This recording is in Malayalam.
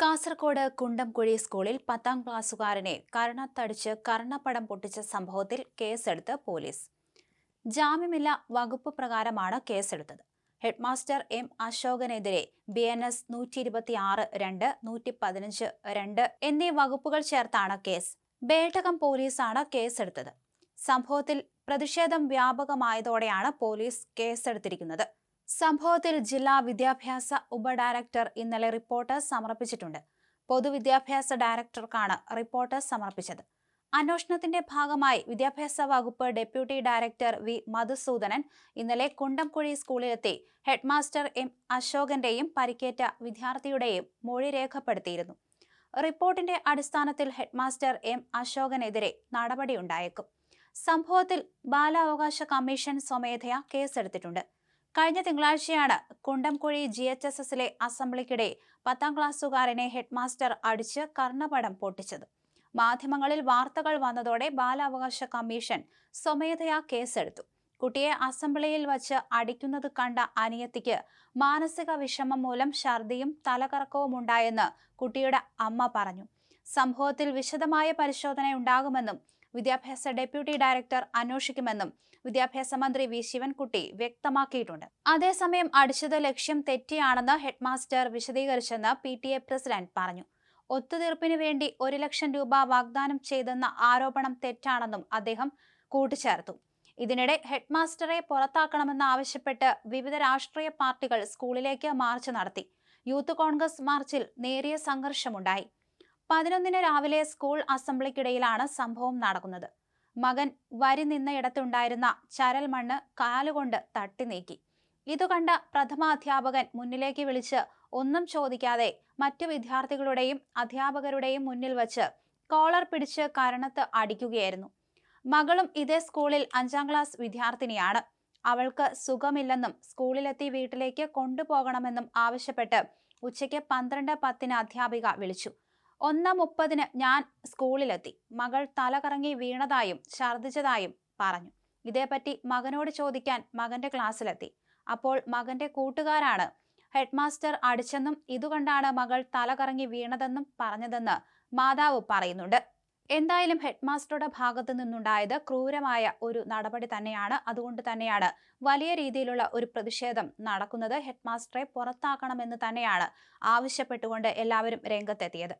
കാസർഗോഡ് കുണ്ടംകുഴി സ്കൂളിൽ പത്താം ക്ലാസ്സുകാരനെ കരണത്തടിച്ച് കർണപ്പടം പൊട്ടിച്ച സംഭവത്തിൽ കേസെടുത്ത് പോലീസ്. ജാമ്യമില്ല വകുപ്പ് പ്രകാരമാണ് കേസെടുത്തത്. ഹെഡ്മാസ്റ്റർ എം അശോകനെതിരെ ബി എൻ എസ് നൂറ്റി ഇരുപത്തി ആറ് രണ്ട് നൂറ്റി പതിനഞ്ച് രണ്ട് എന്നീ വകുപ്പുകൾ ചേർത്താണ് കേസ്. ബേട്ടകം പോലീസാണ് കേസെടുത്തത്. സംഭവത്തിൽ പ്രതിഷേധം വ്യാപകമായതോടെയാണ് പോലീസ് കേസെടുത്തിരിക്കുന്നത്. സംഭവത്തിൽ ജില്ലാ വിദ്യാഭ്യാസ ഉപഡയറക്ടർ ഇന്നലെ റിപ്പോർട്ട് സമർപ്പിച്ചിട്ടുണ്ട്. പൊതുവിദ്യാഭ്യാസ ഡയറക്ടർക്കാണ് റിപ്പോർട്ട് സമർപ്പിച്ചത്. അന്വേഷണത്തിന്റെ ഭാഗമായി വിദ്യാഭ്യാസ വകുപ്പ് ഡെപ്യൂട്ടി ഡയറക്ടർ വി മധുസൂദനൻ ഇന്നലെ കുണ്ടംകുഴി സ്കൂളിലെത്തി ഹെഡ്മാസ്റ്റർ എം അശോകന്റെയും പരിക്കേറ്റ വിദ്യാർത്ഥിയുടെയും മൊഴി രേഖപ്പെടുത്തിയിരുന്നു. റിപ്പോർട്ടിന്റെ അടിസ്ഥാനത്തിൽ ഹെഡ്മാസ്റ്റർ എം അശോകനെതിരെ നടപടിയുണ്ടായേക്കും. സംഭവത്തിൽ ബാലാവകാശ കമ്മീഷൻ സ്വമേധയാ കേസെടുത്തിട്ടുണ്ട്. കഴിഞ്ഞ തിങ്കളാഴ്ചയാണ് കുണ്ടംകുഴി ജി എച്ച് എസ് എസിലെ അസംബ്ലിക്കിടെ പത്താം ക്ലാസ്സുകാരനെ ഹെഡ്മാസ്റ്റർ അടിച്ച് കർണപടം പൊട്ടിച്ചത്. മാധ്യമങ്ങളിൽ വാർത്തകൾ വന്നതോടെ ബാലാവകാശ കമ്മീഷൻ സ്വമേധയാ കേസെടുത്തു. കുട്ടിയെ അസംബ്ലിയിൽ വച്ച് അടിക്കുന്നത് കണ്ട അനിയത്തിക്ക് മാനസിക വിഷമം മൂലം ഛർദിയും തലകറക്കവും ഉണ്ടായെന്ന് കുട്ടിയുടെ അമ്മ പറഞ്ഞു. സംഭവത്തിൽ വിശദമായ പരിശോധന ഉണ്ടാകുമെന്നും വിദ്യാഭ്യാസ ഡെപ്യൂട്ടി ഡയറക്ടർ അന്വേഷിക്കുമെന്നും വിദ്യാഭ്യാസ മന്ത്രി വി. ശിവൻകുട്ടി വ്യക്തമാക്കിയിട്ടുണ്ട്. അതേസമയം അടിച്ചത് ലക്ഷ്യം തെറ്റിയാണെന്ന് ഹെഡ്മാസ്റ്റർ വിശദീകരിച്ചെന്ന് പി. ടി. എ. പ്രസിഡന്റ് പറഞ്ഞു. ഒത്തുതീർപ്പിനു വേണ്ടി ഒരു ലക്ഷം രൂപ വാഗ്ദാനം ചെയ്തെന്ന ആരോപണം തെറ്റാണെന്നും അദ്ദേഹം കൂട്ടിച്ചേർത്തു. ഇതിനിടെ ഹെഡ്മാസ്റ്ററെ പുറത്താക്കണമെന്ന് ആവശ്യപ്പെട്ട് വിവിധ രാഷ്ട്രീയ പാർട്ടികൾ സ്കൂളിലേക്ക് മാർച്ച് നടത്തി. യൂത്ത് കോൺഗ്രസ് മാർച്ചിൽ നേരിയ സംഘർഷമുണ്ടായി. പതിനൊന്നിന് രാവിലെ സ്കൂൾ അസംബ്ലിക്കിടയിലാണ് സംഭവം നടക്കുന്നത്. മകൻ വരി നിന്നയിടത്തുണ്ടായിരുന്ന ചരൽ മണ്ണ് കാലുകൊണ്ട് തട്ടി നീക്കി. ഇതുകണ്ട പ്രഥമാധ്യാപകൻ മുന്നിലേക്ക് വിളിച്ച് ഒന്നും ചോദിക്കാതെ മറ്റു വിദ്യാർത്ഥികളുടെയും അധ്യാപകരുടെയും മുന്നിൽ വച്ച് കോളർ പിടിച്ച് കരണത്ത് അടിക്കുകയായിരുന്നു. മകളും ഇതേ സ്കൂളിൽ അഞ്ചാം ക്ലാസ് വിദ്യാർത്ഥിനിയാണ്. അവൾക്ക് സുഖമില്ലെന്നും സ്കൂളിലെത്തി വീട്ടിലേക്ക് കൊണ്ടുപോകണമെന്നും ആവശ്യപ്പെട്ട് ഉച്ചയ്ക്ക് പന്ത്രണ്ട് പത്തിന് അധ്യാപിക വിളിച്ചു. ഒന്ന് മുപ്പതിന് ഞാൻ സ്കൂളിലെത്തി. മകൾ തലകറങ്ങി വീണതായും ഛർദിച്ചതായും പറഞ്ഞു. ഇതേപ്പറ്റി മകനോട് ചോദിക്കാൻ മകന്റെ ക്ലാസ്സിലെത്തി. അപ്പോൾ മകന്റെ കൂട്ടുകാരാണ് ഹെഡ്മാസ്റ്റർ അടിച്ചെന്നും ഇതുകൊണ്ടാണ് മകൾ തലകറങ്ങി വീണതെന്നും പറഞ്ഞതെന്ന് മാതാവ് പറയുന്നുണ്ട്. എന്തായാലും ഹെഡ്മാസ്റ്ററുടെ ഭാഗത്തു നിന്നുണ്ടായത് ക്രൂരമായ ഒരു നടപടി തന്നെയാണ്. അതുകൊണ്ട് തന്നെയാണ് വലിയ രീതിയിലുള്ള ഒരു പ്രതിഷേധം നടക്കുന്നത്. ഹെഡ്മാസ്റ്ററെ പുറത്താക്കണമെന്ന് തന്നെയാണ് ആവശ്യപ്പെട്ടുകൊണ്ട് എല്ലാവരും രംഗത്തെത്തിയത്.